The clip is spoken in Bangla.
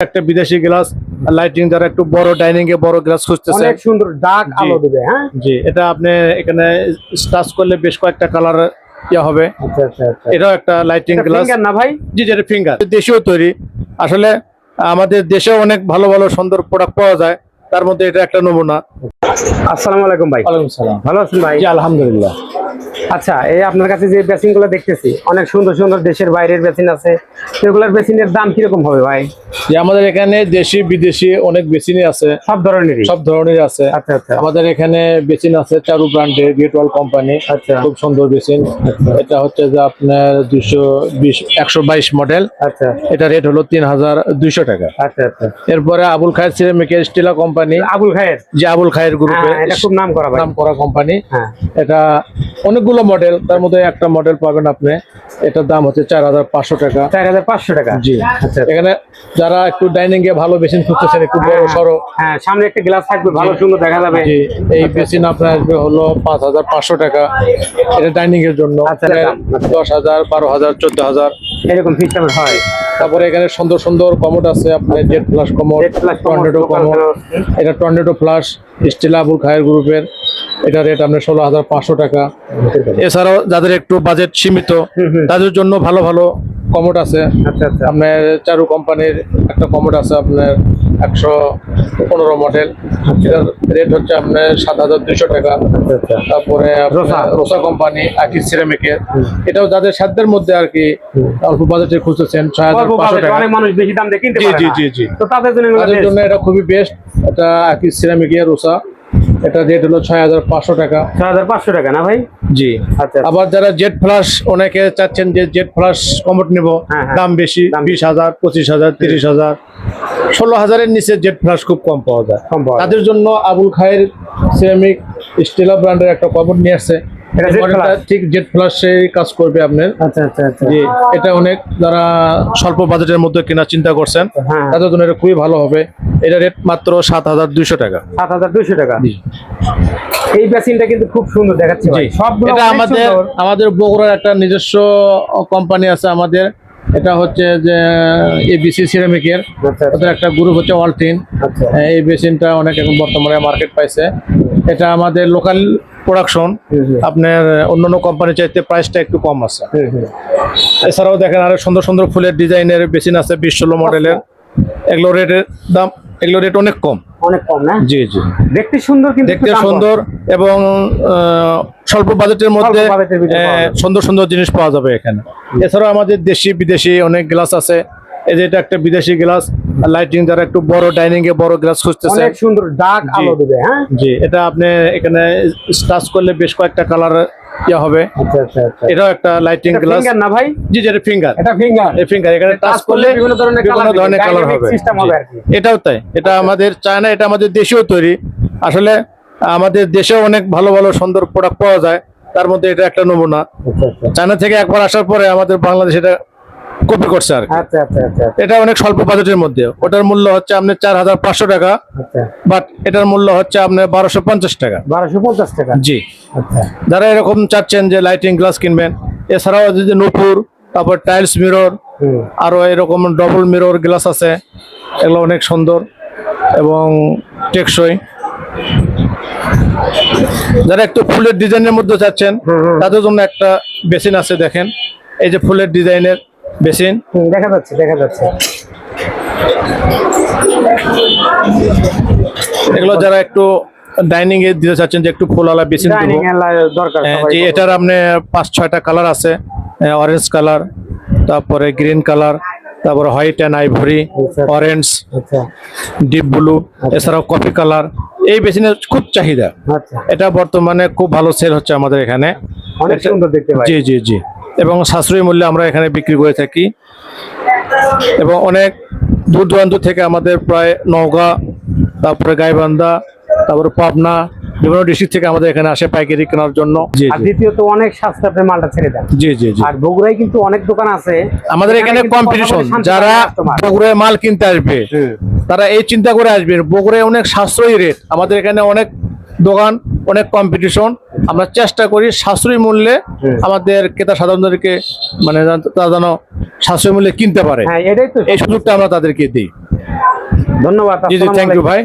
একটা বিদেশি গ্লাস লাইটিং দ্বারা একটু বড় ডাইনিং এ বড় গ্লাস খুঁজতেছে। অনেক সুন্দর ডার্ক আলো দিবে হ্যাঁ? জি এটা আপনি এখানে টাচ করলে বেশ কয়েকটা কালার ইয়া হবে। আচ্ছা আচ্ছা আচ্ছা। এটাও একটা লাইটিং গ্লাস ফিঙ্গার না ভাই? জি যেটা ফিঙ্গার দেশীয় তৈরি। আসলে আমাদের দেশে অনেক ভালো ভালো সুন্দর প্রোডাক্ট পাওয়া যায়। তার মধ্যে এটা একটা নমুনা। আসসালামু আলাইকুম ভাই। ওয়ালাইকুম সালাম। ভালো আছেন ভাই? জি আলহামদুলিল্লাহ। আচ্ছা এই আপনার কাছে যে বেসিনগুলো দেখতেছি অনেক সুন্দর সুন্দর দেশের বাইরের বেসিন আছে। সেগুলোর বেসিনের দাম কীরকম হবে ভাই? যে আমাদের এখানে দেশি বিদেশি অনেক বেসিনই আছে। সব ধরনের সব ধরনের আছে। আচ্ছা আচ্ছা। আমাদের এখানে বেসিন আছে চারু ব্র্যান্ডের গেটওয়াল কোম্পানি। আচ্ছা। খুব সুন্দর বেসিন। এটা হচ্ছে যে আপনার দুশো বিশ একশো বাইশ মডেল। আচ্ছা। এটা রেট হলো তিন হাজার দুইশো টাকা। আচ্ছা আচ্ছা। এরপরে আবুল খায়ের সিরামিকের স্টিলা কোম্পানি আবুল খায়ের। যে আবুল খায়ের গ্রুপে হ্যাঁ এটা খুব নাম করা নাম করা কোম্পানি এটা অনেকগুলো মডেল তার মধ্যে একটা মডেল পাবেন আপনি। এটার দাম হচ্ছে চার হাজার পাঁচশো টাকা। চার হাজার পাঁচশো টাকা। জি। আচ্ছা। এখানে যারা একটু ডাইনিং এ ভালো বেসিন খুঁজতেছেন একটু বড় হ্যাঁ, সড়ো হ্যাঁ সামনে একটা গ্লাস থাকবে ভালো সুন্দর দেখা যাবে। জি। এই বেসিন আপনার আসবে হলো পাঁচ হাজার পাঁচশো টাকা। এটা ডাইনিং এর জন্য। আচ্ছা, আচ্ছা। দশ হাজার বারো হাজার চোদ্দ হাজার। এরকম সিস্টেম হয়। তারপরে এখানে সুন্দর সুন্দর কমোড আছে আপনার Z plus commode Z plus tornado commode. এটা tornado plus steel Abul Khayer গ্রুপের এটা রেট আপনার ষোলো হাজার পাঁচশো টাকা। এছাড়াও যাদের একটু বাজেট সীমিত। তাদের জন্য ভালো ভালো কমোড আছে। আচ্ছা আচ্ছা। আপনার চারু কোম্পানির একটা কমোড আছে আপনার একশো পনেরো মডেল এটার রেট হচ্ছে আপনার সাত হাজার দুইশো টাকা। আচ্ছা। তারপরে রোসা। রোসা কোম্পানি আকিস সিরামিকের এটাও যাদের সাধ্যের মধ্যে আর কি অল্প বাজেটে খুঁজতেছেন ছয় হাজার পাঁচশো টাকা। মানুষ বেশি দাম দিয়ে কিনতে জি, জি, জি, জি। তো তাদের জন্য এটা খুবই বেস্ট এটা আকিস সিরামিকের রোসা। এটা রেট হলো ছয় হাজার পাঁচশো টাকা। ছয় হাজার পাঁচশো টাকা না ভাই? জি। আচ্ছা আবার যারা জেড প্লাস অনেকে চাচ্ছেন যে জেড প্লাস কমট নেব। দাম বেশি বিশ। হাজার পঁচিশ হাজার তিরিশ হাজার। ষোলো হাজারের নিচে জেড প্লাস খুব কম পাওয়া যায়। তাদের জন্য আবুল খায়ের সিরামিক স্টিলা ব্র্যান্ডের একটা কমট নিয়ে আসছে। এটা Z মডেলটা ঠিক জেড প্লাস কাজ করবে আপনার। আচ্ছা আচ্ছা আচ্ছা। জি এটা অনেক যারা স্বল্প বাজেটের মধ্যে কেনার চিন্তা করছেন হ্যাঁ। তাদের জন্য এটা খুবই ভালো হবে। এটা রেট মাত্র সাত হাজার দুইশো টাকা। সাত হাজার দুইশো টাকা। এই বেসিনটা কিন্তু খুব সুন্দর দেখাচ্ছে ভাই। সবগুলো এটা আমাদের আমাদের বগুড়ার একটা নিজস্ব কোম্পানি আছে আমাদের। এটা হচ্ছে যে এবিসি সিরামিকের ওদের একটা গ্রুপ হচ্ছে ওয়ালটিন এই বেসিনটা অনেক এখন বর্তমানে মার্কেট পাইছে। এটা আমাদের লোকাল প্রোডাকশন। আপনার অন্যান্য কোম্পানি চাইতে প্রাইসটা একটু কম আছে। এছাড়াও দেখেন আরও সুন্দর সুন্দর ফুলের ডিজাইনের বেসিন আছে বিশ ষোলো মডেলের এগুলো রেটের দাম এগুলো রেট অনেক কম। অনেক কম না জি জি। দেখতে সুন্দর কিন্তু দেখতে সুন্দর এবং স্বল্প বাজেটের মধ্যে। সুন্দর সুন্দর জিনিস পাওয়া যাবে এখানে। এছাড়াও আমাদের দেশি বিদেশি অনেক গ্লাস আছে। এই যে এটা একটা বিদেশি গ্লাস লাইটিং দ্বারা একটু বড় ডাইনিং এ বড় গ্লাস খুঁজতেছে। অনেক সুন্দর ডার্ক আলো দিবে হ্যাঁ? জি এটা আপনি এখানে টাচ করলে বেশ কয়েকটা কালার ইয়া হবে। আচ্ছা আচ্ছা আচ্ছা। এটাও একটা লাইটিং গ্লাস finger না ভাই? জি যেটা ফিঙ্গার এটা ফিঙ্গার এই ফিঙ্গার এখানে টাচ করলে বিভিন্ন ধরনের বিভিন্ন ধরনের কালার হবে। system হবে আর কি। এটাও তাই। এটা আমাদের চায়না এটা আমাদের দেশেও তৈরি। আসলে আমাদের দেশেও অনেক ভালো ভালো সুন্দর প্রোডাক্ট পাওয়া যায়। তার মধ্যে এটা একটা নমুনা। চায়না থেকে একবার আসার পরে আমাদের বাংলাদেশ এটা কপি করছে আর আচ্ছা আচ্ছা আচ্ছা এটা অনেক স্বল্প বাজেটের মধ্যে। ওটার মূল্য হচ্ছে আপনার চার হাজার পাঁচশো টাকা আচ্ছা। বাট এটার মূল্য হচ্ছে আপনার বারোশো পঞ্চাশ টাকা। বারোশো পঞ্চাশ টাকা? জি। আচ্ছা। যারা এরকম চাচ্ছেন যে লাইটিং গ্লাস কিনবেন এছাড়াও যদি নূপুর তারপর টাইলস মিরর হুম। আরও এরকম ডবল মিরর গ্লাস আছে এগুলো অনেক সুন্দর এবং টেকসই। যারা একটু ফুলের ডিজাইনের মধ্যে চাচ্ছেন। তাদের জন্য একটা বেসিন আছে দেখেন। এই যে ফুলের ডিজাইনের বেসিন? দেখা যাচ্ছে দেখা যাচ্ছে। এগুলো যারা একটু ডাইনিং এ দিতে চাচ্ছেন যে একটু ফুলওয়ালা বেসিন দিব। দরকার হ্যাঁ, যে এটার আপনি পাঁচ ছয়টা কালার আছে। অরেঞ্জ কালার তারপরে গ্রিন কালার তারপরে white and ivory. Orange deep blue এছাড়াও কফি কালার এই বেসিনের খুব চাহিদা। আচ্ছা। এটা বর্তমানে খুব ভালো সেল হচ্ছে আমাদের এখানে। অনেক সুন্দর দেখতে জি জি জি। এবং সাশ্রয়ী মূল্যে আমরা এখানে বিক্রি করে থাকি। এবং অনেক দূর দূরান্ত থেকে আমাদের প্রায় নওগাঁ তারপরে গাইবান্ধা তারপরে পাবনা বিভিন্ন ডিস্ট্রিক্ট থেকে আমাদের এখানে আসে পাইকারি কেনার জন্য। আর দ্বিতীয়ত অনেক সস্তা আপনি মালটা ছেড়ে দেন। জি জি জি। আর বগুড়ায় কিন্তু অনেক দোকান আছে। আমাদের এখানে কম্পিটিশন যারা বগুড়ায় মাল কিনতে আসবে তারা এই চিন্তা করে আসবে বগুড়ায় অনেক সাশ্রয়ী রেট আমাদের এখানে অনেক দোকান অনেক কম্পিটিশন আমরা চেষ্টা করি সাশ্রয়ী মূল্যে আমাদের ক্রেতা সাধারণদেরকে মানে তারা যেন সাশ্রয়ী মূল্যে কিনতে পারে। হ্যাঁ এটাই তো এই সুযোগটা আমরা তাদেরকে দিই। ধন্যবাদ জি জি থ্যাংক ইউ ভাই।